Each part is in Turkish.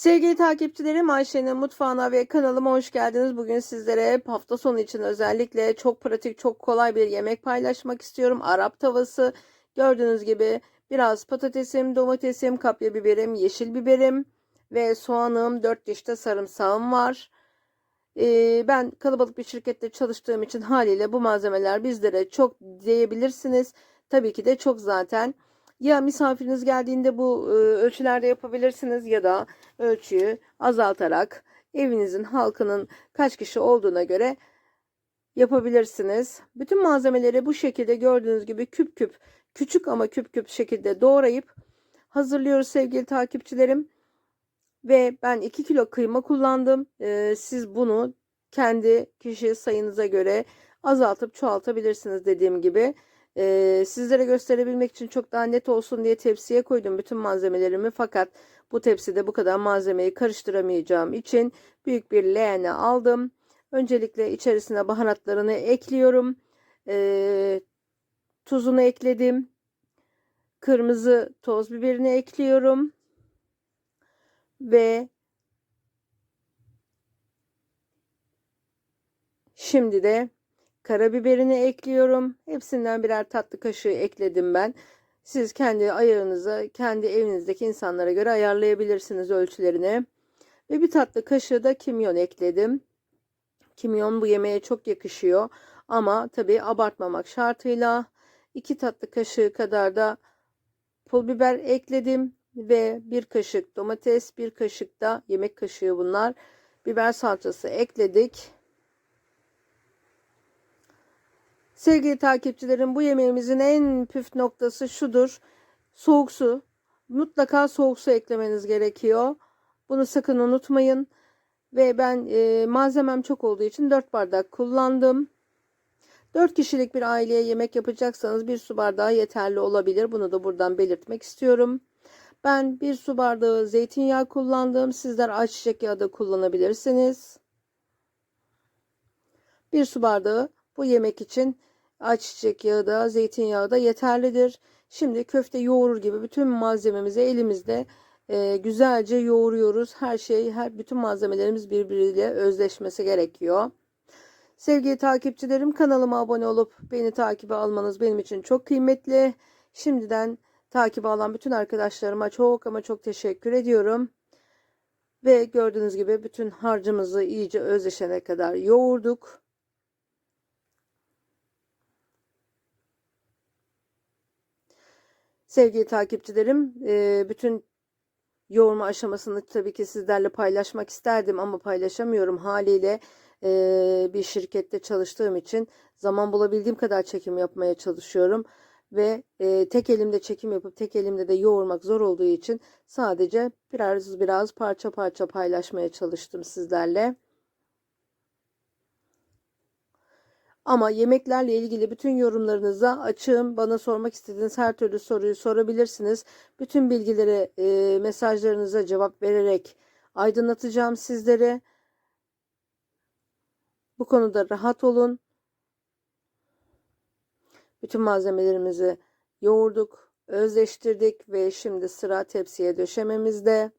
Sevgili takipçilerim Ayşe'nin mutfağına ve kanalıma hoş geldiniz. Bugün sizlere hafta sonu için özellikle çok pratik, çok kolay bir yemek paylaşmak istiyorum. Arap tavası. Gördüğünüz gibi biraz patatesim, domatesim, kapya biberim, yeşil biberim ve soğanım, 4 diş de sarımsağım var. Ee, ben kalabalık bir şirkette çalıştığım için haliyle bu malzemeler bizlere çok diyebilirsiniz. Tabii ki de çok zaten. Ya misafiriniz geldiğinde bu e, ölçülerde yapabilirsiniz ya da ölçüyü azaltarak evinizin halkının kaç kişi olduğuna göre yapabilirsiniz. Bütün malzemeleri bu şekilde gördüğünüz gibi küp küp küçük ama küp küp şekilde doğrayıp hazırlıyoruz sevgili takipçilerim. Ve ben 2 kilo kıyma kullandım. Ee, siz bunu kendi kişi sayınıza göre azaltıp çoğaltabilirsiniz dediğim gibi. Ee, sizlere gösterebilmek için çok daha net olsun diye tepsiye koydum bütün malzemelerimi. Fakat bu tepside bu kadar malzemeyi karıştıramayacağım için büyük bir leğene aldım. Öncelikle içerisine baharatlarını ekliyorum. Ee, tuzunu ekledim. Kırmızı toz biberini ekliyorum. Ve şimdi de karabiberini ekliyorum. Hepsinden birer tatlı kaşığı ekledim ben. Siz kendi ayarınıza, kendi evinizdeki insanlara göre ayarlayabilirsiniz ölçülerini. Ve bir tatlı kaşığı da kimyon ekledim. Kimyon bu yemeğe çok yakışıyor. Ama tabii abartmamak şartıyla iki tatlı kaşığı kadar da pul biber ekledim ve bir kaşık domates, bir kaşık da yemek kaşığı bunlar. Biber salçası ekledik. Sevgili takipçilerim bu yemeğimizin en püf noktası şudur. Soğuk su. Mutlaka soğuk su eklemeniz gerekiyor. Bunu sakın unutmayın. Ve ben e, malzemem çok olduğu için 4 bardak kullandım. 4 kişilik bir aileye yemek yapacaksanız bir su bardağı yeterli olabilir. Bunu da buradan belirtmek istiyorum. Ben bir su bardağı zeytinyağı kullandım. Sizler ayçiçek yağı da kullanabilirsiniz. Bir su bardağı bu yemek için ayçiçek yağı da zeytinyağı da yeterlidir. Şimdi köfte yoğurur gibi bütün malzememizi elimizde e, güzelce yoğuruyoruz. Her şey, her bütün malzemelerimiz birbiriyle özleşmesi gerekiyor. Sevgili takipçilerim kanalıma abone olup beni takibe almanız benim için çok kıymetli. Şimdiden takip alan bütün arkadaşlarıma çok ama çok teşekkür ediyorum. Ve gördüğünüz gibi bütün harcımızı iyice özleşene kadar yoğurduk. Sevgili takipçilerim, bütün yoğurma aşamasını tabii ki sizlerle paylaşmak isterdim ama paylaşamıyorum haliyle bir şirkette çalıştığım için zaman bulabildiğim kadar çekim yapmaya çalışıyorum ve tek elimde çekim yapıp tek elimde de yoğurmak zor olduğu için sadece biraz biraz parça parça paylaşmaya çalıştım sizlerle. Ama yemeklerle ilgili bütün yorumlarınıza açığım. Bana sormak istediğiniz her türlü soruyu sorabilirsiniz. Bütün bilgileri e, mesajlarınıza cevap vererek aydınlatacağım sizlere. Bu konuda rahat olun. Bütün malzemelerimizi yoğurduk, özleştirdik ve şimdi sıra tepsiye döşememizde.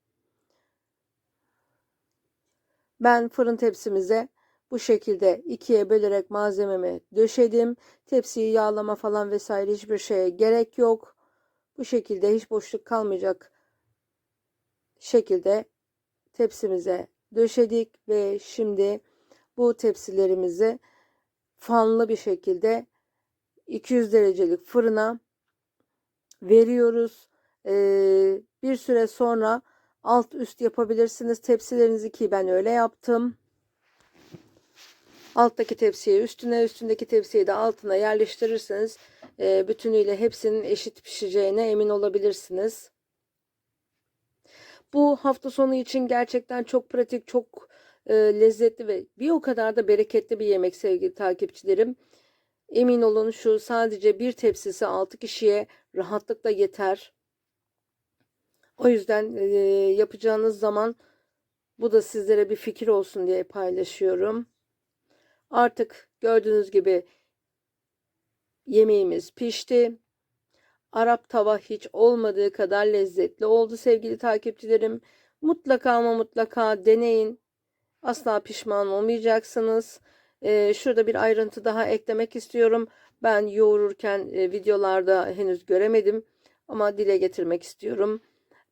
Ben fırın tepsimize bu şekilde ikiye bölerek malzememi döşedim. Tepsiyi yağlama falan vesaire hiçbir şeye gerek yok. Bu şekilde hiç boşluk kalmayacak şekilde tepsimize döşedik ve şimdi bu tepsilerimizi fanlı bir şekilde 200 derecelik fırına veriyoruz. Ee, bir süre sonra alt üst yapabilirsiniz tepsilerinizi ki ben öyle yaptım. Alttaki tepsiye üstüne, üstündeki tepsiyi de altına yerleştirirseniz e, bütünüyle hepsinin eşit pişeceğine emin olabilirsiniz. Bu hafta sonu için gerçekten çok pratik, çok e, lezzetli ve bir o kadar da bereketli bir yemek sevgili takipçilerim. Emin olun şu sadece bir tepsisi 6 kişiye rahatlıkla yeter. O yüzden e, yapacağınız zaman bu da sizlere bir fikir olsun diye paylaşıyorum. Artık gördüğünüz gibi yemeğimiz pişti. Arap tava hiç olmadığı kadar lezzetli oldu sevgili takipçilerim. Mutlaka ama mutlaka deneyin. Asla pişman olmayacaksınız. Ee, şurada bir ayrıntı daha eklemek istiyorum. Ben yoğururken e, videolarda henüz göremedim ama dile getirmek istiyorum.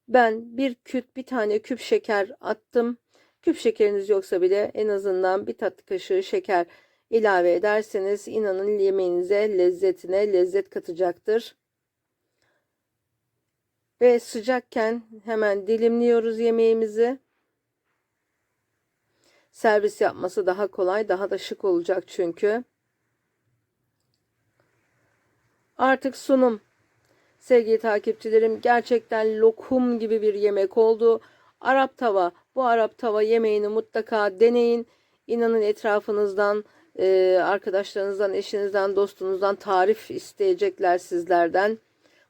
Ben bir küp bir tane küp şeker attım. Küp şekeriniz yoksa bile en azından bir tatlı kaşığı şeker ilave ederseniz inanın yemeğinize lezzetine lezzet katacaktır. Ve sıcakken hemen dilimliyoruz yemeğimizi. Servis yapması daha kolay, daha da şık olacak çünkü. Artık sunum. Sevgili takipçilerim gerçekten lokum gibi bir yemek oldu. Arap tava. Bu Arap tava yemeğini mutlaka deneyin. İnanın etrafınızdan, e, arkadaşlarınızdan, eşinizden, dostunuzdan tarif isteyecekler sizlerden.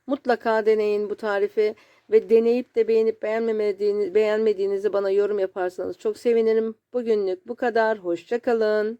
Mutlaka deneyin bu tarifi ve deneyip de beğenip beğenmediğiniz, beğenmediğinizi bana yorum yaparsanız çok sevinirim. Bugünlük bu kadar. Hoşçakalın.